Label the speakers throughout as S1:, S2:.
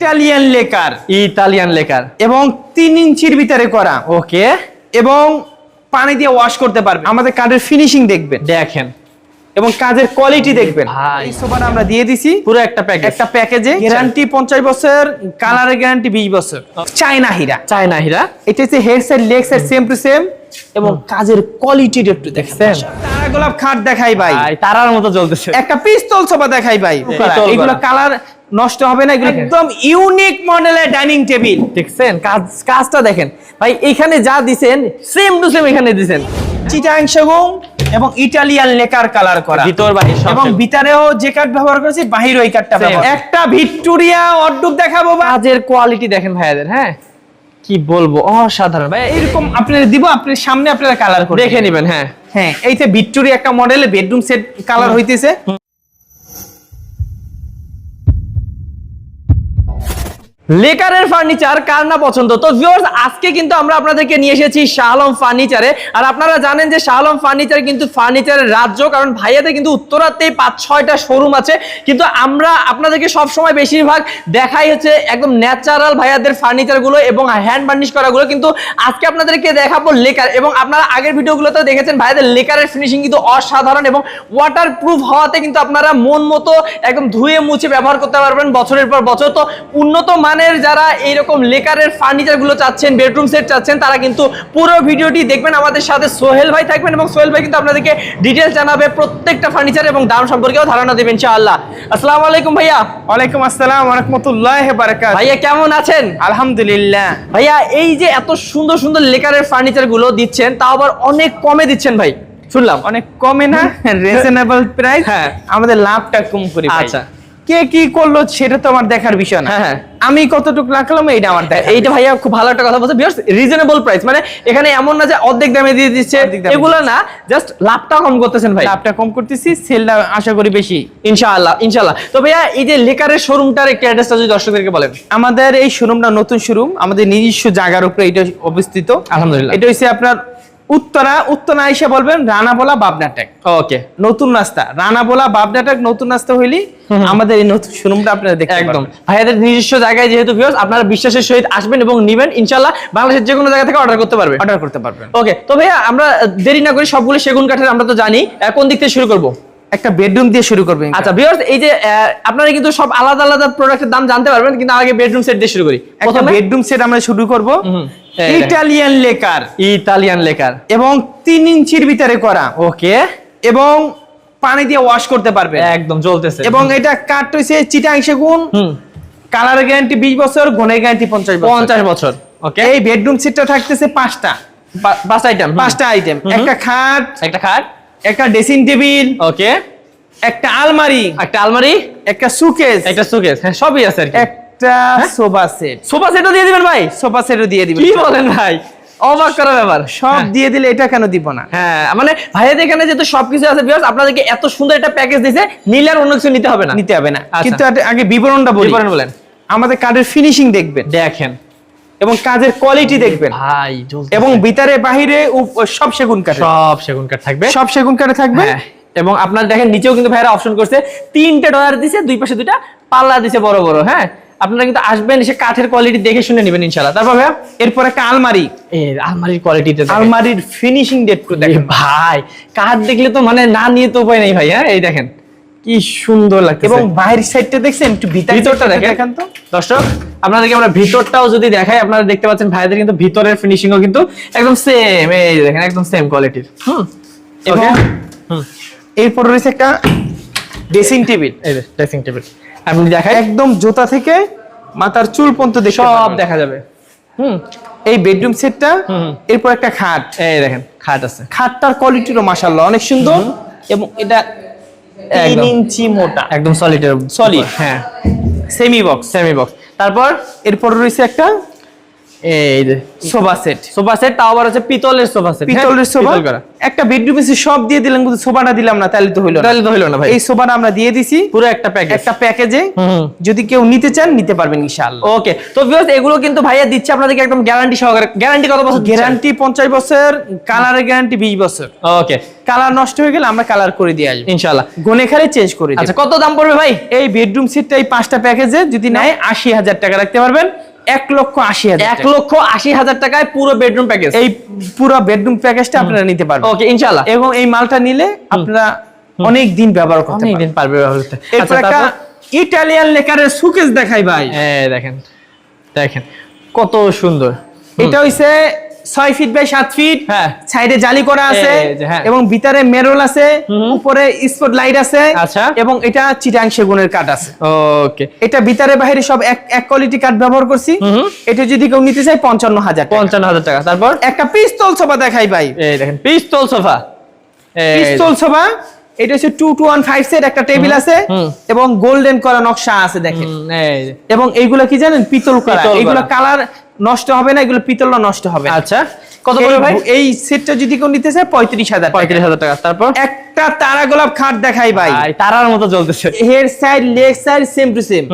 S1: Italian lacquer.
S2: Italian lacquer.
S1: এবং তিন ইঞ্চির ভিতরে করা।
S2: ওকে।
S1: এবং পানি দিয়ে ওয়াশ করতে পারবে আমাদের কাঠের ফিনিশিং দেখবেন।
S2: দেখেন।
S1: এবং কাজের কোয়ালিটি দেখবেন। এই সোফাটা আমরা দিয়ে দিছি।
S2: পুরো একটা প্যাকেজ
S1: একটা প্যাকেজে গ্যারান্টি পঞ্চাশ বছর কালারের গ্যারান্টি বিশ বছর। চায়না হীরা।
S2: চায়না হীরা।
S1: এটা হচ্ছে head side leg side same to same এবং কাজের কোয়ালিটি একটু দেখছেন তারা গোলাপ খাট দেখাই ভাই।
S2: তারার মতো জ্বলতেছে।
S1: একটা পিস্তল সোফা দেখাই ভাই। এগুলো কালার নষ্ট হবে না এগুলো একদম ইউনিক মডেলের ডাইনিং টেবিল
S2: দেখছেন? কাজ কাজটা দেখেন। ভাই এখানে যা দিছেন সেম টু সেম এখানে দিছেন।
S1: চিটাং সেগুন এবং ইটালিয়ান লেকার কালার করা।
S2: ভিতর বাহির
S1: এবং ভিতরেও যে কাঠ ব্যবহার করেছি বাহির ওই কাঠটা একটা ভিক্টোরিয়া অড্ডুক দেখাবো বা।
S2: কাজের কোয়ালিটি দেখেন ভাইয়াদের হ্যাঁ? কি বলব? অসাধারণ। ভাই
S1: এরকম আপনাদের দিব আপনার সামনে আপনারা কালার করে
S2: দেখে নিবেন হ্যাঁ।
S1: হ্যাঁ এইতে ভিক্টোরিয়া একটা মডেলে বেডরুম সেট কালার হইতেছে।
S2: লেকারের ফার্নিচার কার না পছন্দ? তো ভিউয়ার্স আজকে কিন্তু আমরা আপনাদেরকে নিয়ে এসেছি শাহলম ফার্নিচারে আর আপনারা জানেন যে শাহলম ফার্নিচার কিন্তু ফার্নিচারের রাজ্য, কারণ ভাইয়াদের কিন্তু উত্তরাতেই পাঁচ ছয়টা শোরুম আছে। কিন্তু আমরা আপনাদেরকে সব সময় বেশিরভাগ দেখাই হচ্ছে একদম ন্যাচারাল ভাইয়াদের ফার্নিচারগুলো এবং হ্যান্ড বার্নিশ করাগুলো। কিন্তু আজকে আপনাদেরকে দেখাবো লেকার। এবং আপনারা আগের ভিডিওগুলোতে দেখেছেন, ভাইয়াদের লেকারের ফিনিশিং কিন্তু অসাধারণ এবং ওয়াটার প্রুফ হওয়াতে কিন্তু আপনারা মন মতো একদম ধুয়ে মুছে ব্যবহার করতে পারবেন বছরের পর বছর। তো উন্নত মানের যারা এইরকম লেকারের ফার্নিচারগুলো চাচ্ছেন বেডরুম সেট চাচ্ছেন তারা কিন্তু পুরো ভিডিওটি দেখবেন। আমাদের সাথে সোহেল ভাই থাকবেন এবং সোহেল ভাই কিন্তু আপনাদেরকে ডিটেলস জানাবে প্রত্যেকটা ফার্নিচার এবং দাম সম্পর্কেও ধারণা দেবেন ইনশাআল্লাহ। আসসালামু আলাইকুম ভাইয়া।
S1: ওয়ালাইকুম আসসালাম রহমতুল্লাহ বারাকাত
S2: ভাইয়া কেমন আছেন?
S1: আলহামদুলিল্লাহ।
S2: ভাইয়া এই যে এত সুন্দর সুন্দর লেকারের ফার্নিচারগুলো দিচ্ছেন তাও আবার অনেক কমে দিচ্ছেন ভাই। শুনলাম।
S1: অনেক কমে না রিজনেবল প্রাইস
S2: হ্যাঁ।
S1: আমাদের লাভটা কম করি।
S2: আচ্ছা।
S1: কে কি করল সেটা তো আমার দেখার বিষয় না।
S2: হ্যাঁ, হ্যাঁ।
S1: আমি কতটুকু রাখলাম এটা আমার দেখা
S2: এইটা ভাইয়া খুব ভালো একটা কথা বলছে। বিয়ার্স রিজনেবল প্রাইস মানে এখানে এমন না যে অর্ধেক দামে দিয়ে দিচ্ছে। এগুলো না জাস্ট লাভটা কম করতেছেন ভাই।
S1: লাভটা কম করতেছি সেলটা আশা করি বেশি।
S2: ইনশাআল্লাহ ইনশাআল্লাহ। তো ভাইয়া এই যে লেকারের শোরুমটার একটি অ্যাড্রেসটা যদি দর্শকদেরকে বলেন।
S1: আমাদের এই শোরুমটা নতুন শোরুম আমাদের নিজস্ব জায়গার উপরে এটা অবস্থিত।
S2: আলহামদুলিল্লাহ।
S1: এটা হচ্ছে আপনার উত্তরা উত্তরা এসে বলবেন রানা রানাবোলা বাবনাটেক
S2: ওকে
S1: নতুন রাস্তা রানাবোলা বাবনাটেক নতুন রাস্তা হইলি আমাদের এই নতুন শোরুমটা আপনারা দেখতে
S2: একদম। ভাইয়াদের নিজস্ব জায়গায় যেহেতু ভিউয়ার্স আপনারা বিশ্বাসের সহিত আসবেন এবং নিবেন ইনশাআল্লাহ বাংলাদেশের যে কোনো জায়গা থেকে অর্ডার করতে পারবেন।
S1: অর্ডার করতে পারবেন।
S2: ওকে তো ভাইয়া আমরা দেরি না করে সবগুলো সেগুন কাঠের আমরা তো জানি কোন দিক থেকে শুরু করব?
S1: একটা বেডরুম দিয়ে শুরু করবেন
S2: আচ্ছা ভিউয়ার্স এই যে আপনারা কিন্তু সব আলাদা আলাদা প্রোডাক্টের দাম জানতে পারবেন কিন্তু আগে বেডরুম সেট দিয়ে শুরু করি।
S1: একটা বেডরুম সেট আমরা শুরু করব। ইটালিয়ান লেকার
S2: ইতালিয়ান লেকার
S1: এবং তিন ইঞ্চির ভিতরে করা।
S2: ওকে
S1: এবং পানি দিয়ে ওয়াশ করতে পারবে।
S2: একদম জ্বলতেছে।
S1: এবং এটা কাঠ হয়েছে চিটাং সেগুন
S2: হুম।
S1: কালার গ্যারান্টি বিশ বছর গুণের গ্যারান্টি পঞ্চাশ বছর।
S2: পঞ্চাশ বছর। ওকে
S1: এই বেডরুম সেটটা থাকতেছে পাঁচটা।
S2: পাঁচ আইটেম
S1: পাঁচটা আইটেম একটা খাট।
S2: একটা খাট।
S1: একটা ড্রেসিং টেবিল
S2: ওকে
S1: একটা আলমারি।
S2: একটা আলমারি।
S1: একটা সুকেস
S2: একটা সুকেস হ্যাঁ সবই আছে আর কি।
S1: একটা সোফা সেট।
S2: সোফা সেটও দিয়ে দিবেন ভাই?
S1: সোফা সেটও দিয়ে দিবেন।
S2: কি বলেন ভাই? অবাক করা ব্যাপার।
S1: সব দিয়ে দিলে এটা কেন দিব না?
S2: হ্যাঁ মানে ভাইয়াদের এখানে যেহেতু সবকিছু আছে বিকজ আপনাদেরকে এত সুন্দর একটা প্যাকেজ দিছে নিলে আর অন্য কিছু নিতে হবে না।
S1: নিতে হবে না।
S2: আচ্ছা।
S1: কিন্তু আগে- বিবরণটা বলি।
S2: বিবরণ বলেন।
S1: আমাদের কাঠের ফিনিশিং দেখবেন।
S2: দেখেন।
S1: এবং কাজের কোয়ালিটি দেখবেন।
S2: ভাই
S1: এবং ভিতরে বাহিরে সব সেগুন কাঠ
S2: সব সেগুন কাঠ থাকবে।
S1: সব সেগুন কাঠে থাকবে।
S2: হ্যাঁ এবং আপনার দেখেন নিচেও কিন্তু ভাইরা অপশন করছে। তিনটে ডয়ার দিছে দুই পাশে দুইটা পাল্লা দিছে বড় বড় হ্যাঁ? আপনারা কিন্তু আসবেন এসে কাঠের কোয়ালিটি দেখে শুনে নেবেন ইনশাআল্লাহ। তারপর ভাইয়া
S1: এরপর একটা আলমারি।
S2: এই আলমারির কোয়ালিটিতে
S1: আলমারির ফিনিশিং ডেট দেখেন।
S2: ভাই কাঠ দেখলে তো মানে না নিয়ে তো উপায় নেই ভাই হ্যাঁ? এই দেখেন কি সুন্দর লাগছে
S1: এবং বাইরের সাইডটা দেখছেন একটু ভিতর
S2: ভিতরটা দেখেন।
S1: তো।
S2: দর্শক আপনাদেরকে আমরা ভিতরটাও যদি দেখাই আপনারা দেখতে পাচ্ছেন ভাইদের কিন্তু ভিতরের ফিনিশিংও কিন্তু একদম সেম এই দেখেন একদম সেম কোয়ালিটির হুম।
S1: এবং
S2: হুম।
S1: এরপর রয়েছে একটা ড্রেসিং টেবিল
S2: এই ড্রেসিং টেবিল আপনি দেখাই।
S1: একদম জোতা থেকে মাথার চুল পর্যন্ত
S2: সব দেখা যাবে। হুম।
S1: এই বেডরুম সেটটা। এরপর একটা খাট।
S2: এই দেখেন খাট আছে।
S1: খাটটার কোয়ালিটিরও মাশাআল্লাহ অনেক সুন্দর। এবং এটা
S2: 3
S1: ইঞ্চি মোটা।
S2: একদম সলিডের
S1: সলিড
S2: হ্যাঁ।
S1: সেমি বক্স
S2: সেমি বক্স তারপর
S1: এরপর রয়েছে একটা
S2: এই যে
S1: সোফা সেট
S2: সোফা সেট তাও আবার হচ্ছে পিতলের সোফা সেট
S1: পিতলের সোফা একটা বেডরুম এসে সব দিয়ে দিলাম কিন্তু সোফাটা দিলাম না তাহলে তো হইল না।
S2: তাহলে তো হইল না ভাই।
S1: এই সোফাটা আমরা দিয়ে দিছি।
S2: পুরো একটা প্যাকেজ
S1: একটা প্যাকেজে যদি কেউ নিতে চান নিতে পারবেন ইনশাআল্লাহ।
S2: ওকে তো ভিউয়ার্স এগুলো কিন্তু ভাইয়া দিচ্ছে আপনাদেরকে একদম গ্যারান্টি সহকারে। গ্যারান্টি কত বছর
S1: গ্যারান্টি পঞ্চাশ বছর কালারের গ্যারান্টি বিশ বছর।
S2: ওকে
S1: কালার নষ্ট হয়ে গেলে আমরা কালার করে দিয়ে আসব।
S2: ইনশাআল্লাহ।
S1: গনে খালি চেঞ্জ করে দিই
S2: আচ্ছা কত দাম পড়বে ভাই?
S1: এই বেডরুম সেটটা এই পাঁচটা প্যাকেজে যদি নেয় আশি হাজার টাকা রাখতে পারবেন। এক লক্ষ আশি হাজার
S2: এক
S1: টাকা।
S2: লক্ষ আশি হাজার টাকায় পুরো বেডরুম প্যাকেজ
S1: এই পুরো বেডরুম প্যাকেজটা আপনারা নিতে পারবেন।
S2: ওকে ইনশাআল্লাহ।
S1: এবং এই মালটা নিলে আপনারা অনেক দিন ব্যবহার করতে
S2: অনেক
S1: পারবেন।
S2: দিন পারবে ব্যবহার করতে।
S1: এরপর
S2: আচ্ছা
S1: একটা ইটালিয়ান লেকারের সুকেস দেখাই ভাই।
S2: হ্যাঁ দেখেন। দেখেন। কত সুন্দর।
S1: এটা হইছে ছয় ফিট বাই সাত ফিট
S2: হ্যাঁ।
S1: সাইডে জালি করা আছে
S2: হ্যাঁ।
S1: এবং ভিতরে মেরল আছে উপরে স্পট লাইট আছে
S2: আচ্ছা।
S1: এবং এটা চিটাং সেগুনের কাঠ আছে।
S2: ওকে
S1: এটা ভিতরে বাইরে সব এক এক কোয়ালিটি কাঠ ব্যবহার করছি। এটা যদি কেউ নিতে চায় পঞ্চান্ন হাজার
S2: পঞ্চান্ন হাজার টাকা। তারপর?
S1: একটা পিস্তল সোফা দেখাই ভাই।
S2: এই দেখেন পিস্তল সোফা
S1: পিস্তল সোফা এটা হচ্ছে two two one five set একটা টেবিল আছে এবং গোল্ডেন করা নকশা আছে দেখেন। এবং এইগুলো কি জানেন? পিতল করা।
S2: পিতল
S1: এগুলো কালার নষ্ট হবে না এগুলো পিতল নষ্ট হবে
S2: আচ্ছা কত পড়বে ভাই?
S1: এই- সেটটা যদি কেউ নিতে চায় পঁয়ত্রিশ হাজার
S2: পঁয়ত্রিশ হাজার টাকা তারপর?
S1: একটা তারা গোলাপ খাট দেখাই ভাই।
S2: তারার মতো চলতেছে
S1: head side leg side same to same.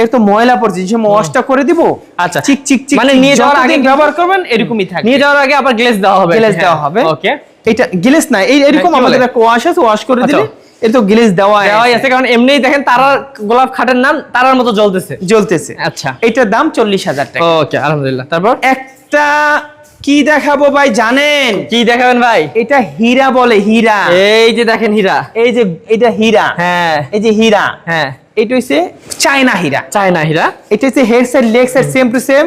S1: এর তো ময়লা পড়ছে যে ওয়াশটা করে দিব
S2: আচ্ছা।
S1: চিক চিক চিক
S2: মানে নিয়ে যাওয়ার আগে
S1: ব্যবহার করবেন এরকমই থাকবে
S2: নিয়ে যাওয়ার আগে আবার গ্লেজ দেওয়া হবে।
S1: গ্লেজ দেওয়া হবে।
S2: ওকে
S1: এটা গ্লেজ না এই এরকম
S2: হ্যাঁ,
S1: আমাদের একটা ওয়াশ আছে ওয়াশ করে
S2: আচ্ছা।
S1: দিলে এর তো গ্লেজ দেওয়া
S2: দেওয়াই আছে। কারণ এমনিই দেখেন তারার গোলাপ খাটের নাম তারার মতো জ্বলতেছে।
S1: জ্বলতেছে।
S2: আচ্ছা।
S1: এটার দাম চল্লিশ হাজার টাকা।
S2: ওকে আলহামদুলিল্লাহ। তারপর?
S1: একটা কি দেখাবো ভাই জানেন?
S2: কি দেখাবেন ভাই?
S1: এটা হীরা বলে হীরা।
S2: এই যে দেখেন হীরা।
S1: এই যে এটা হীরা।
S2: হ্যাঁ।
S1: এই যে হীরা।
S2: হ্যাঁ।
S1: এটা হচ্ছে চায়না হীরা।
S2: চায়না হীরা।
S1: এটা হচ্ছে head side leg side same to same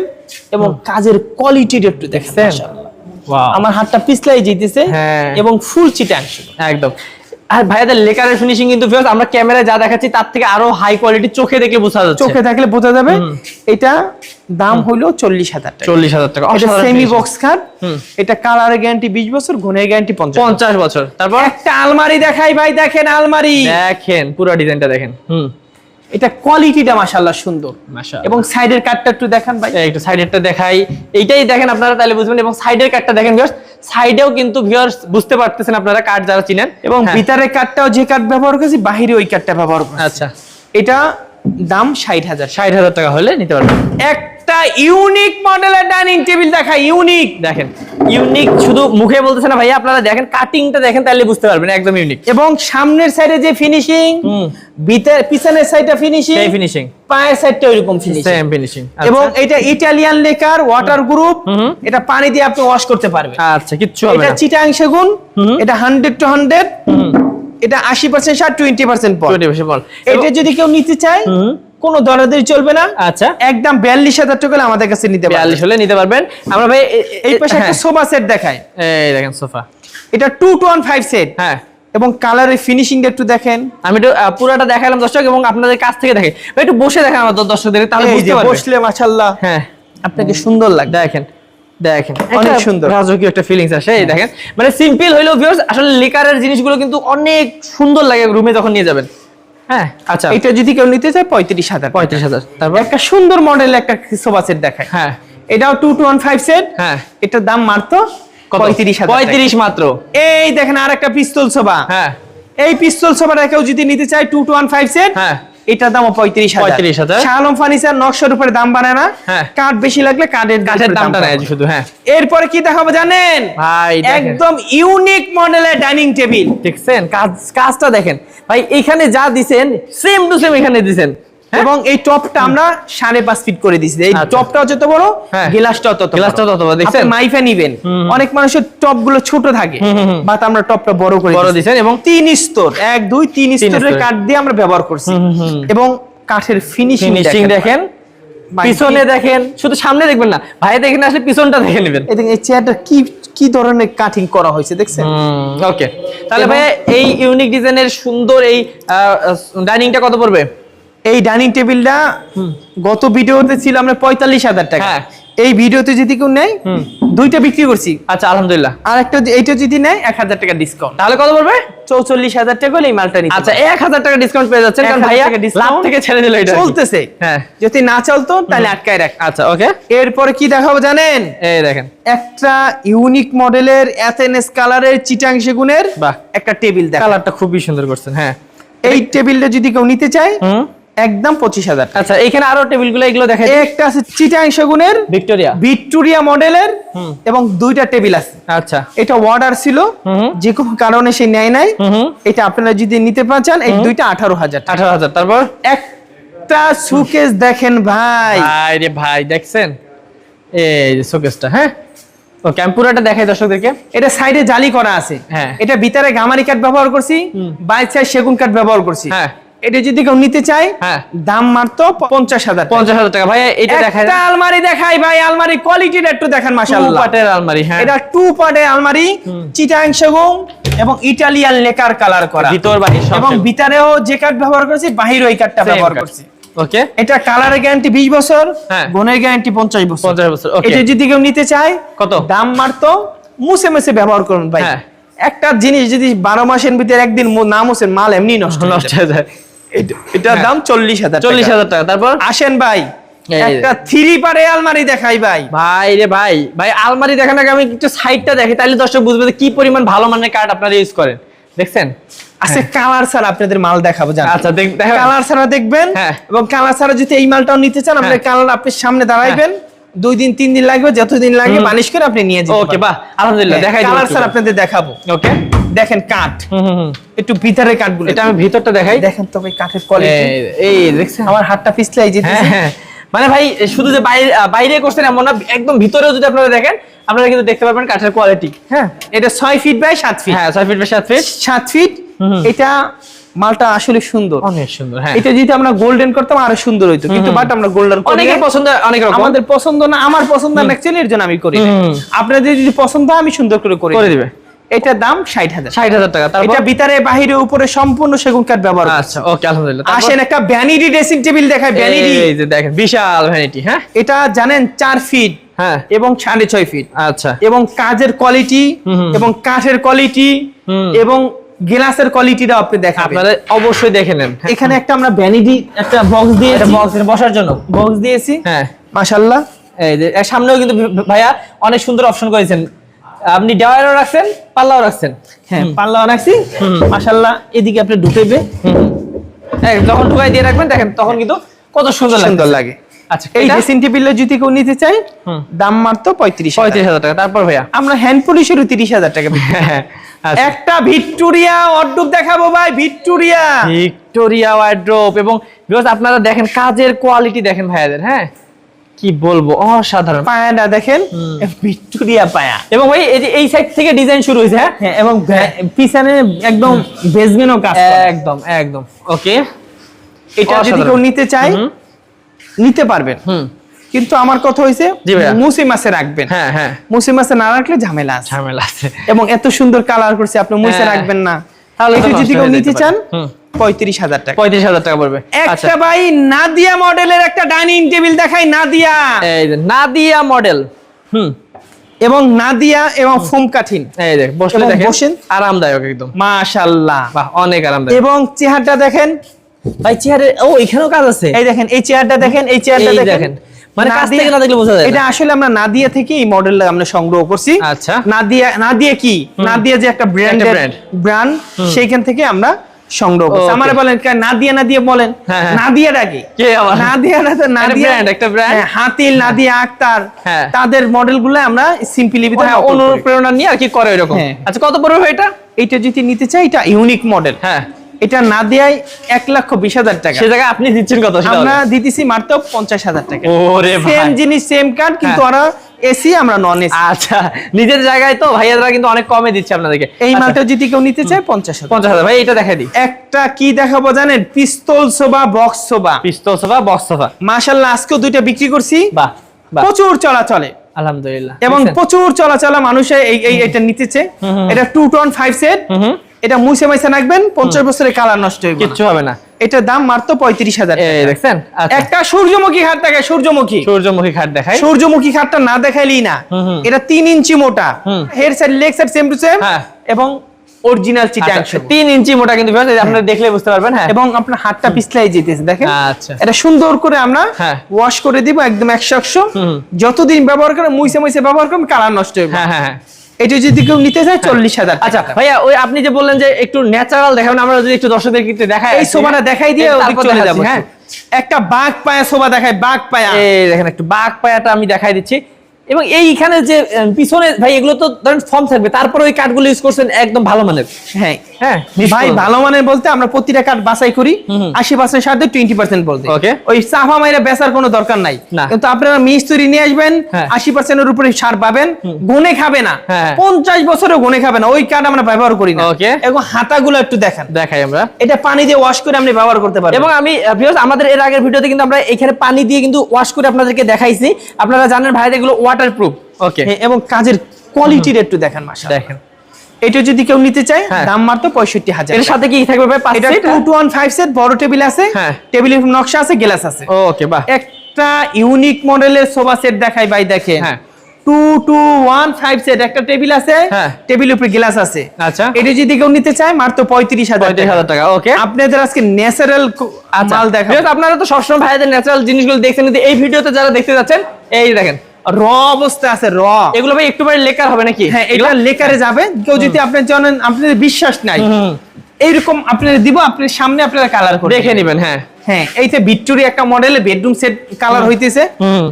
S1: এবং কাজের কোয়ালিটিটা একটু।
S2: ওয়াও
S1: আমার হাতটা পিছলাই যেতেছে
S2: হ্যাঁ।
S1: এবং ফুল চিটাংশ
S2: একদম। আর ভাইয়াদের লেকারের ফিনিশিং কিন্তু ফিরোজ আমরা ক্যামেরায় যা দেখাচ্ছি তার থেকে আরও হাই কোয়ালিটি চোখে দেখলে বোঝা যাচ্ছে।
S1: চোখে দেখলে বোঝা যাবে। এটা দাম হলো চল্লিশ হাজার টাকা।
S2: চল্লিশ হাজার টাকা।
S1: এটা সেমি বক্স খাট। এটা কালার গ্যারান্টি বিশ বছর গুণের গ্যারান্টি পঞ্চাশ
S2: বছর। তারপর?
S1: একটা আলমারি দেখাই ভাই দেখেন আলমারি।
S2: দেখেন পুরো ডিজাইনটা দেখেন। হুম।
S1: এটা কোয়ালিটিটা মাশাআল্লাহ সুন্দর। এবং সাইডের কাটটা একটু দেখেন ভাই।
S2: একটু সাইডেরটা দেখাই। এইটাই দেখেন আপনারা তাহলে বুঝবেন। এবং সাইডের কাটটা দেখেন ভিউয়ার্স সাইডেও কিন্তু ভিউয়ার্স বুঝতে পারতেছেন আপনারা কাট যারা চিনেন।
S1: এবং
S2: হ্যাঁ।
S1: ভিতরের কাটটাও যে কাট ব্যবহার করেছি বাহিরে ওই কাটটা ব্যবহার করেছি।
S2: আচ্ছা।
S1: এটা দাম ষাট হাজার।
S2: ষাট হাজার টাকা হলে নিতে পারবেন।
S1: একটা ইউনিক মডেলের ডাইনিং টেবিল দেখা ইউনিক
S2: দেখেন ইউনিক শুধু মুখে বলতেছে না ভাইয়া আপনারা দেখেন কাটিংটা দেখেন তাহলে বুঝতে পারবেন একদম ইউনিক
S1: এবং সামনের সাইডে যে ফিনিশিং ভিতর পিছনের সাইডটা ফিনিশিং
S2: সেই ফিনিশিং
S1: পায়ের সাইডটা ওইরকম ফিনিশিং
S2: সেম ফিনিশিং
S1: এবং এটা ইটালিয়ান লেকার ওয়াটার গ্রুপ। এটা পানি দিয়ে আপনি ওয়াশ করতে পারবেন।
S2: আচ্ছা কিচ্ছু হবে
S1: এটা চিটাং সেগুন এটা হান্ড্রেড টু হান্ড্রেড
S2: হুম।
S1: এটা আশি পার্সেন্ট ষাট টোয়েন্টি পার্সেন্ট পর
S2: টোয়েন্টি বেশি বল
S1: এটা যদি কেউ নিতে চায় কোনো দরাদরি চলবে না।
S2: আচ্ছা।
S1: একদম বিয়াল্লিশ হাজার টাকা আমাদের কাছে নিতে পারবে
S2: বিয়াল্লিশ হলে নিতে পারবেন। আমরা ভাই
S1: এই পাশে একটা
S2: হ্যাঁ।
S1: সোফা সেট দেখায়
S2: এই দেখেন সোফা।
S1: এটা two two one five set
S2: হ্যাঁ।
S1: এবং কালারের ফিনিশিং একটু দেখেন।
S2: আমি আহ, পুরোটা দেখালাম দর্শক এবং আপনাদের কাছ থেকে দেখে। একটু বসে দেখান আমাদের দর্শকদের তাহলে বুঝতে
S1: যে
S2: পারবে
S1: বসলে মাশাআল্লাহ।
S2: হ্যাঁ।
S1: আপনাকে সুন্দর লাগবে।
S2: দেখেন। দেখেন
S1: অনেক সুন্দর।
S2: রাজকীয় একটা ফিলিংস আসে এই দেখেন। মানে সিম্পল হইলেও ভিউয়ার্স আসলে লিকারের জিনিসগুলো কিন্তু অনেক সুন্দর লাগে রুমে যখন নিয়ে যাবেন। হ্যাঁ আচ্ছা।
S1: এটা যদি কেউ নিতে চায় পঁয়ত্রিশ হাজার
S2: পঁয়ত্রিশ হাজার। তারপর?
S1: একটা সুন্দর মডেল একটা সোফা সেট দেখায়
S2: হ্যাঁ।
S1: এটাও two two one five set
S2: হ্যাঁ।
S1: এটার দাম মাত্র? পঁয়ত্রিশ
S2: পঁয়ত্রিশ মাত্র।
S1: এই দেখেন আর একটা পিস্তল সোফা
S2: হ্যাঁ।
S1: এই পিস্তল সোফাটা কেউ যদি নিতে চায় two two one five set
S2: হ্যাঁ।
S1: এটার দাম পঁয়ত্রিশ হাজার।
S2: 35,000
S1: শাহ আলম ফার্নিচার নকশার উপরে দাম বাড়ায় না।
S2: হ্যাঁ।
S1: কাঠ বেশি লাগলে কাঠের
S2: কাঠের দামটা নেয় শুধু হ্যাঁ।
S1: এরপরে কি দেখাবো জানেন?
S2: ভাই
S1: একদম ইউনিক মডেলের ডাইনিং টেবিল
S2: দেখছেন? কাজ কাজটা দেখেন। ভাই এখানে যা দিছেন সেম টু সেম এখানে দিছেন?
S1: এবং এই টপটা আমরা সাড়ে পাঁচ ফিট করে দিছি এই
S2: আচ্ছা।
S1: টপটাও যত বড়
S2: হ্যাঁ।
S1: গ্লাসটাও তত বড়।
S2: গ্লাসটাও তত বড়, দেখছেন?
S1: মাইফা নিবেন অনেক মানুষের টপগুলো ছোট থাকে। বাট আমরা টপটা বড় করে
S2: বড়
S1: দিছি।
S2: দিছেন এবং
S1: তিন স্তর এক দুই তিন স্তরের। কাঠ দিয়ে আমরা ব্যবহার করছি। এবং কাঠের ফিনিশিং
S2: দেখেন পিছনে দেখেন শুধু সামনে দেখবেন না ভাই দেখেন আসলে পিছনটা দেখে নেবেন
S1: এই এই চেয়ারটা কি কি ধরনের কাটিং করা হয়েছে দেখছেন
S2: ওকে তাহলে ভাই এই ইউনিক ডিজাইনের সুন্দর এই ডাইনিংটা কত পড়বে
S1: এই ডাইনিং টেবিলটা গত ভিডিওতে ছিল আমরা পঁয়তাল্লিশ হাজার টাকা।
S2: হ্যাঁ।
S1: এই ভিডিওতে যদি কেউ নেয় দুইটা বিক্রি করছি।
S2: আচ্ছা আলহামদুলিল্লাহ।
S1: আর একটা এইটা যদি নেয় এক হাজার টাকা ডিসকাউন্ট
S2: তাহলে কত পড়বে?
S1: চৌচল্লিশ হাজার টাকা হলে এই মালটা নিতে
S2: আচ্ছা এক হাজার টাকা ডিসকাউন্ট পেয়ে যাচ্ছেন কারণ ভাইয়া লাভ থেকে ছেড়ে দিল এটা
S1: চলতেছে।
S2: হ্যাঁ।
S1: যদি না চলতো তাহলে আটকায় রাখ।
S2: আচ্ছা ওকে।
S1: এরপরে কি দেখাবো জানেন?
S2: এই দেখেন।
S1: একটা ইউনিক মডেলের এথেনেস কালারের চিটাং সেগুনের
S2: বাহ।
S1: একটা টেবিল দেখা।
S2: কালারটা খুবই সুন্দর করছেন হ্যাঁ।
S1: এই টেবিলটা যদি কেউ নিতে চায় একদম পঁচিশ হাজার
S2: আচ্ছা এখানে আরও টেবিলগুলো এগুলো দেখাই
S1: একটা আছে চিটাং সেগুনের
S2: ভিক্টোরিয়া।
S1: ভিক্টোরিয়া মডেলের। এবং দুইটা টেবিল আছে।
S2: আচ্ছা।
S1: এটা অর্ডার ছিল। যে কোনো কারণে সে নেয় নাই। এটা আপনারা যদি নিতে পার চান এই দুইটা আঠারো হাজার
S2: আঠারো হাজার তারপর?
S1: একটা সুকেস দেখেন ভাই।
S2: আরে ভাই দেখছেন? এই যে শোকেসটা হ্যাঁ? ওকে আমি পুরোটা দেখাই দর্শকদেরকে।
S1: এটা সাইডে জালি করা আছে।
S2: হ্যাঁ।
S1: এটা ভিতরে গামারি কাঠ ব্যবহার করছি বাইর সাইড সেগুন কাঠ ব্যবহার করছি।
S2: হ্যাঁ।
S1: এটা যদি কেউ নিতে চায়
S2: হ্যাঁ।
S1: দাম মাত্র পঞ্চাশ হাজার টাকা।
S2: পঞ্চাশ হাজার টাকা। ভাই এটা দেখাই
S1: আলমারি দেখাই ভাই আলমারি কোয়ালিটিটা একটু দেখেন মাশাআল্লাহ।
S2: পাটের আলমারি হ্যাঁ।
S1: এটা টু পার্টের আলমারি চিটাং সেগুন এবং ইটালিয়ান লেকার কালার করা।
S2: ভিতর বাহির সব
S1: এবং ভিতরেও যে কাঠ ব্যবহার করছি বাহির ওই কাঠটা ব্যবহার করছি।
S2: ওকে
S1: এটা কালারের গ্যারান্টি বিশ বছর
S2: হ্যাঁ।
S1: গুণের গ্যারান্টি পঞ্চাশ বছর।
S2: পঞ্চাশ বছর ওকে
S1: এটা যদি কেউ নিতে চায়
S2: কত?
S1: দাম মারতো মুছে মুছে ব্যবহার করুন ভাই।
S2: হ্যাঁ।
S1: একটা জিনিস যদি বারো মাসের ভিতরে একদিন না মুছেন মাল এমনি নষ্ট হয়ে
S2: যায়।
S1: এটার
S2: হ্যাঁ।
S1: দাম চল্লিশ হাজার
S2: চল্লিশ হাজার টাকা। তারপর?
S1: আসেন ভাই একটা থ্রি পারে আলমারি দেখাই ভাই।
S2: ভাই রে ভাই ভাই আলমারি দেখান আগে আমি একটু সাইডটা দেখি তাহলে দর্শক বুঝবে যে কি পরিমাণ ভালো মানের কার্ড আপনারা ইউজ করেন। দেখছেন?
S1: আচ্ছা কালার ছাড়া আপনাদের মাল দেখাবো জান।
S2: আচ্ছা
S1: কালার ছাড়া দেখবেন
S2: হ্যাঁ।
S1: এবং কালার ছাড়া যদি এই মালটাও নিতে চান
S2: হ্যাঁ।
S1: কালার আপনি সামনে দাঁড়াইবেন। দুই দিন তিন দিন লাগবে যতদিন লাগে বানিশ করে আপনি নিয়ে যেতে
S2: ওকে বাহ আলহামদুলিল্লাহ দেখাই দিই
S1: কালার ছাড়া আপনাদের দেখাবো।
S2: ওকে
S1: দেখেন কাঠ। একটু ভিতরে কাঠগুলো
S2: এটা আমি ভিতরটা দেখাই।
S1: দেখেন তো ভাই কাঠের কোয়ালিটি
S2: এই- দেখছেন?
S1: আমার হাতটা পিছলাই যেতে
S2: হ্যাঁ হ্যাঁ। মানে ভাই শুধু যে বাইরে বাইরে করছেন এমন না একদম ভিতরেও যদি আপনারা দেখেন আপনারা কিন্তু দেখতে পারবেন কাঠের কোয়ালিটি
S1: হ্যাঁ। এটা ছয় ফিট বাই সাত ফিট
S2: হ্যাঁ ছয় ফিট বাই সাত ফিট
S1: সাত ফিট এটা মালটা আসলে সুন্দর।
S2: অনেক সুন্দর হ্যাঁ।
S1: এটা যদি আমরা গোল্ডেন করতাম আরও সুন্দর হইতো। কিন্তু বাট আমরা গোল্ডেন করি
S2: অনেকের পছন্দ অনেক রকম।
S1: আমাদের পছন্দ না আমার পছন্দ না অ্যাকচুয়ালি এর জন্য আমি করি আপনাদের যদি পছন্দ হয় আমি সুন্দর করে করি
S2: করে দিবে।
S1: এটার দাম ষাট হাজার
S2: ষাট হাজার টাকা। তারপর?
S1: এটা ভিতরে বাহিরে উপরে সম্পূর্ণ সেগুন কাঠ ব্যবহার।
S2: আচ্ছা ওকে আলহামদুলিল্লাহ।
S1: আসেন একটা ভ্যানিটি ড্রেসিং টেবিল দেখায় ভ্যানিটি
S2: এই যে দেখেন বিশাল ভ্যানিটি হ্যাঁ?
S1: এটা জানেন চার ফিট
S2: হ্যাঁ।
S1: এবং সাড়ে ছয় ফিট
S2: আচ্ছা।
S1: এবং কাজের কোয়ালিটি। এবং কাঠের কোয়ালিটি এবং গ্লাসের কোয়ালিটিটা আপনি দেখাবেন।
S2: আপনারা অবশ্যই দেখে নেন। হ্যাঁ।
S1: এখানে একটা আমরা ভ্যানিটি একটা বক্স দিয়ে
S2: এটা box এ বসার জন্য।
S1: বক্স দিয়েছি।
S2: হ্যাঁ।
S1: মাশাআল্লাহ।
S2: এই যে সামনেও কিন্তু ভাইয়া অনেক সুন্দর অপশন করেছেন। আপনি ডেওয়ারও রাখছেন পাল্লাও রাখছেন।
S1: হ্যাঁ। পাল্লা রাখছি। মাশাআল্লাহ এদিকে আপনি ঢুকাইবে।
S2: হ্যাঁ, যখন ঢুকাই দিয়ে রাখবেন দেখেন তখন কিন্তু কত সুন্দর
S1: সুন্দর লাগে।
S2: আচ্ছা
S1: এই ড্রেসিং টেবিলটা যদি কেউ নিতে চাই দাম মাত্র পঁয়ত্রিশ
S2: পঁয়ত্রিশ হাজার টাকা। তারপর ভাইয়া?
S1: আমরা হ্যান্ড পলিশেরও তিরিশ হাজার টাকা
S2: হ্যাঁ, আচ্ছা।
S1: একটা ভিক্টোরিয়া অর্ডুপ দেখাবো ভাই ভিক্টোরিয়া।
S2: ভিক্টোরিয়া ওয়ার্ড্রোপ এবং viewers আপনারা দেখেন কাজের কোয়ালিটি দেখেন ভাইয়াদের হ্যাঁ? কি বলব অসাধারণ।
S1: পায়াটা দেখেন ভিক্টোরিয়া পায়া।
S2: এবং ভাই এই যে এই সাইড থেকে ডিজাইন শুরু হয়েছে হ্যাঁ?
S1: হ্যাঁ এবং পিছনে একদম বেসমেন্টও কাজ
S2: একদম একদম। ওকে
S1: এটা যদি কেউ নিতে চায় নিতে পারবেন।
S2: হুম।
S1: কিন্তু আমার কথা হয়েছে মুসি মাসে রাখবেন।
S2: হ্যাঁ হ্যাঁ।
S1: মুসি মাসে না রাখলে ঝামেলা আছে।
S2: ঝামেলা আছে।
S1: এবং এত সুন্দর কালার করছে আপনি মুছে
S2: হ্যাঁ।
S1: রাখবেন না।
S2: তাহলে নষ্ট
S1: যদি কেউ নিতে চান পঁয়ত্রিশ হাজার টাকা।
S2: পঁয়ত্রিশ হাজার টাকা পড়বে। আচ্ছা।
S1: একটা ভাই নাদিয়া মডেলের একটা ডাইনিং টেবিল দেখাই নাদিয়া।
S2: নাদিয়া মডেল। হুম।
S1: এবং নাদিয়া এবং ফোম কাঠিন
S2: এই দেখ বসলে দেখেন
S1: বসেন।
S2: আরামদায়ক একদম।
S1: মাশাল্লাহ।
S2: বাহ অনেক আরামদায়ক।
S1: এবং চেহারটা দেখেন।
S2: ভাই চেয়ারে ও এখানেও কাজ আছে।
S1: এই দেখেন এই চেয়ারটা দেখেন এই চেয়ারটা দেখেন।
S2: মানে কাছ থেকে না দেখলে বোঝা যায়
S1: এটা আসলে আমরা নাদিয়া থেকে এই মডেলটা আমরা সংগ্রহ করছি
S2: আচ্ছা।
S1: নাদিয়া নাদিয়া কি নাদিয়া যে একটা ব্র্যান্ড। ব্র্যান্ড সেইখান থেকে আমরা সংগ্রহ করছি. আমারে বলেন নাদিয়া নাদিয়া বলেন
S2: হ্যাঁ, হ্যাঁ।
S1: নাদিয়াটা কি? নাদিয়া না নাদিয়া
S2: একটা।
S1: হ্যাঁ, হাতিল নাদিয়া আক্তার
S2: হ্যাঁ।
S1: তাদের মডেলগুলো আমরা সিম্পলি
S2: হ্যাঁ, অনুপ্রেরণা নিয়ে আর কি করে এরকম
S1: হ্যাঁ।
S2: আচ্ছা কত পড়বে এটা
S1: এটা যদি নিতে চাই এটা ইউনিক মডেল
S2: হ্যাঁ
S1: এটা নাদিয়ায় এক লক্ষ বিশ হাজার টাকা।
S2: সে জায়গায় আপনি দিচ্ছেন কত
S1: আমরা দিতেছি মাত্র পঞ্চাশ হাজার টাকা। সেম জিনিস সেম কার্ড কিন্তু
S2: হ্যাঁ।
S1: ওরা এসি আমরা নন এসি
S2: আচ্ছা নিজের জায়গায় তো ভাইয়ারা কিন্তু অনেক কমে দিচ্ছে আপনাদেরকে।
S1: এই
S2: আচ্ছা,
S1: মালটা যদি কেউ নিতে চায় পঞ্চাশ
S2: পঞ্চাশ হাজার ভাই এটা দেখাই দিই।
S1: একটা কি দেখাবো জানেন? পিস্তল সোবা বক্স সোবা
S2: পিস্তল সোফা বক্স সোফা।
S1: মাশাল্লাহ আজকেও দুইটা বিক্রি করছি।
S2: বাহ বাহ।
S1: প্রচুর চলাচলে।
S2: আলহামদুলিল্লাহ।
S1: এবং? প্রচুর চলাচলে মানুষে এই এটা নিতেছে। এটা টু টন ফাইভ সেট এটা মুছে মাইছে রাখবেন পঞ্চাশ বছরের কালার নষ্ট হইবে।
S2: কিচ্ছু হবে না।
S1: এটার দাম মাত্র পঁয়ত্রিশ হাজার
S2: দেখছেন? আচ্ছা।
S1: একটা সূর্যমুখী খাট দেখায় সূর্যমুখী।
S2: সূর্যমুখী খাট দেখায়
S1: সূর্যমুখী খাটটা না দেখাইলেই না। এটা তিন ইঞ্চি মোটা। Head side leg side same to same
S2: হ্যাঁ।
S1: এবং অরিজিনাল চিটাং
S2: আচ্ছা, তিন ইঞ্চি মোটা কিন্তু আপনারা দেখলে বুঝতে পারবেন হ্যাঁ।
S1: এবং আপনার হাতটা পিছলাই যেতেছে দেখেন?
S2: আচ্ছা।
S1: এটা সুন্দর করে আমরা
S2: হ্যাঁ।
S1: ওয়াশ করে দিব একদম একশো একশো। যতদিন ব্যবহার করে মুইসে মুইসে ব্যবহার করবেন কালার নষ্ট হবে
S2: হ্যাঁ হ্যাঁ হ্যাঁ।
S1: এটা যদি কেউ নিতে চায় চল্লিশ হাজার
S2: আচ্ছা ভাইয়া ওই আপনি যে বললেন যে একটু ন্যাচারাল দেখাবেন আমরা যদি একটু দর্শকদের কিন্তু দেখাই
S1: এই সোফাটা দেখাই দিয়ে চলে যাব
S2: হ্যাঁ।
S1: একটা বাঘ পায়া সোফা দেখায় বাঘ পায়া।
S2: এই দেখেন একটু বাঘ পায়াটা আমি দেখাই দিচ্ছি। এবং এইখানে যে পিছনে ভাই এগুলো তো ধরেন ফর্ম থাকবে। তারপরে ওই কাঠগুলো ইউজ করছেন একদম ভালো মানের।
S1: হ্যাঁ।
S2: হ্যাঁ
S1: ভাই ভালো মানের বলতে আমরা প্রতিটা কাঠ বাছাই করি। আশি পার্সেন্ট সাথে টোয়েন্টি পার্সেন্ট বলতে।
S2: Okay.
S1: ওই চাফা মাইরা বেচার কোনো দরকার নাই। কিন্তু আপনারা মিস্ত্রি নিয়ে আসবেন
S2: হ্যাঁ।
S1: আশি পার্সেন্টের উপরে সার পাবেন গুনে খাবে না।
S2: হ্যাঁ।
S1: পঞ্চাশ বছরেও গুনে খাবে না। ওই কাঠ আমরা ব্যবহার করি না।
S2: Okay.
S1: এবং হাতাগুলো একটু দেখেন।
S2: দেখাই আমরা।
S1: এটা পানি দিয়ে ওয়াশ করে আপনি ব্যবহার করতে পারবেন।
S2: এবং আমি আমাদের এর আগের ভিডিওতে কিন্তু আমরা এখানে পানি দিয়ে কিন্তু ওয়াশ করে আপনাদেরকে দেখাইছি। আপনারা জানেন ভাই এগুলো ওয়াটার প্রুফ ওকে
S1: হ্যাঁ, এবং কাজের কোয়ালিটির একটু দেখেন মাসা
S2: দেখেন।
S1: এটা যদি কেউ নিতে চায়
S2: হ্যাঁ।
S1: দাম মাত্র পঁয়ষট্টি হাজার
S2: এর সাথে কি থাকবে ভাই পাঁচ
S1: এটা
S2: set
S1: two two one five set বড় টেবিল আছে
S2: হ্যাঁ।
S1: টেবিলের নকশা আছে গ্লাস আছে।
S2: ওকে বাহ।
S1: একটা ইউনিক মডেলের সোফা সেট দেখাই ভাই দেখেন।
S2: হ্যাঁ।
S1: Two two one five set একটা টেবিল আছে
S2: হ্যাঁ।
S1: টেবিলের উপরে গ্লাস আছে।
S2: আচ্ছা।
S1: এটা যদি কেউ নিতে চায় মাত্র পঁয়ত্রিশ হাজার
S2: হাজার টাকা ওকে
S1: আপনাদের আজকে ন্যাচারাল
S2: আচ্ছা।
S1: মাল দেখা
S2: আপনারা তো সবসময় ভাইদের ন্যাচারাল জিনিসগুলো দেখছেন কিন্তু এই ভিডিওতে যারা দেখতে যাচ্ছেন এই দেখেন
S1: র অবস্থা আছে র।
S2: এগুলো ভাই একটু পরে লেকার হবে নাকি?
S1: হ্যাঁ এটা লেকারে যাবে। কেউ যদি আপনি জানেন আপনাদের বিশ্বাস নাই। এইরকম আপনাদের দিব আপনার সামনে আপনারা কালার করে
S2: দেখে নেবেন হ্যাঁ।
S1: হ্যাঁ এইতে ভিক্টোরি একটা মডেলে বেডরুম সেট কালার হইতেছে।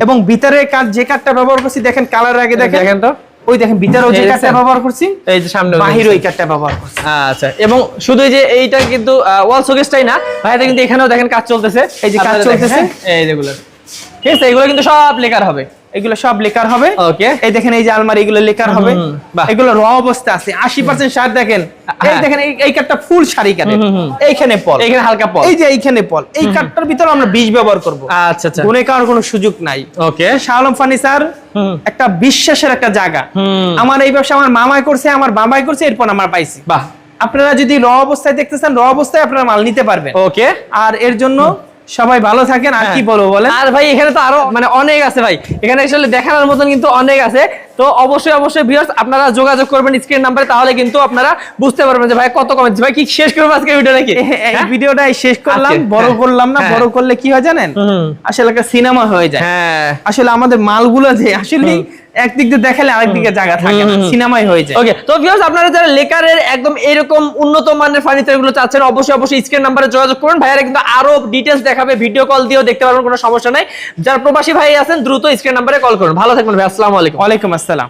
S1: এবং ভিতরের কাজ যে কাঠটা ব্যবহার করছি দেখেন কালার আগে দেখেন।
S2: দেখেন তো।
S1: ওই দেখেন ভিতরেও যে কাঠটা ব্যবহার করছি
S2: এই যে সামনে
S1: বাহির ওই কাঠটা ব্যবহার করছি।
S2: আচ্ছা এবং শুধু এই যে এইটা কিন্তু ওয়াল শোকেসটাই না ভাইটা কিন্তু এখানেও দেখেন কাজ চলতেছে।
S1: এই যে কাজ
S2: আপনারা
S1: চলতেছে।
S2: হ্যাঁ? এই যেগুলো। ঠিক আছে এগুলো কিন্তু সব লেকার হবে।
S1: এগুলো সব লেকার হবে।
S2: ওকে
S1: এই দেখেন এই যে আলমারি এগুলো লেকার হবে। এগুলো র অবস্থা আছে। আশি পার্সেন্ট সার দেখেন। এই
S2: হ্যাঁ।
S1: দেখেন এই- কাঠটা ফুল শাড়ি
S2: হুম,
S1: এইখানে পল।
S2: এখানে হালকা পল।
S1: এই যে এইখানে পল। এই কাঠটার ভিতরে আমরা বীজ ব্যবহার করব।
S2: আচ্ছা আচ্ছা।
S1: গুনে খাওয়ার কোনো সুযোগ নাই।
S2: Okay
S1: Shalom furniture. একটা বিশ্বাসের একটা জায়গা। আমার এই ব্যবসা আমার মামাই করছে আমার বাবাই করছে এরপর আমার পাইছি।
S2: বাহ।
S1: আপনারা যদি র অবস্থায় দেখতেছেন র অবস্থায় আপনারা মাল নিতে পারবেন।
S2: ওকে
S1: আর এর জন্য সবাই ভালো থাকেন আর কি বলব বলেন?
S2: আর ভাই এখানে তো আরও মানে অনেক আছে ভাই। এখানে আসলে দেখানোর মতন কিন্তু অনেক আছে। তো অবশ্যই অবশ্যই ভিউয়ার্স আপনারা যোগাযোগ করবেন স্ক্রিন নাম্বারে তাহলে কিন্তু আপনারা বুঝতে পারবেন যে ভাই কত কমে ভাই কি শেষ করব আজকে ভিডিও নাকি?
S1: এই
S2: হ্যাঁ?
S1: ভিডিওটা শেষ করলাম বড়
S2: হ্যাঁ।
S1: করলাম না
S2: হ্যাঁ।
S1: বড় করলে কি হয় জানেন? আসলে একটা সিনেমা হয়ে যায়।
S2: হ্যাঁ।
S1: আসলে আমাদের মালগুলো যে আসলে একদিক দিয়ে দেখালে আরেক দিকে জায়গা থাকে না সিনেমাই হয়ে যায়।
S2: ওকে তো ভিউয়ার্স আপনারা যারা লেকারের একদম এরকম উন্নত মানের ফার্নিচারগুলো চাচ্ছেন অবশ্যই অবশ্যই স্ক্রিন নাম্বারে যোগাযোগ করুন। ভাইয়ারা কিন্তু আরও ডিটেইলস দেখাবে ভিডিও কল দিয়েও দেখতে পারবেন কোনো সমস্যা নাই। যারা প্রবাসী ভাই আছেন দ্রুত স্ক্রিন নাম্বারে কল করুন। ভালো থাকবেন ভাই আসসালামু আলাইকুম।
S1: ওয়ালাইকুম আসসালাম।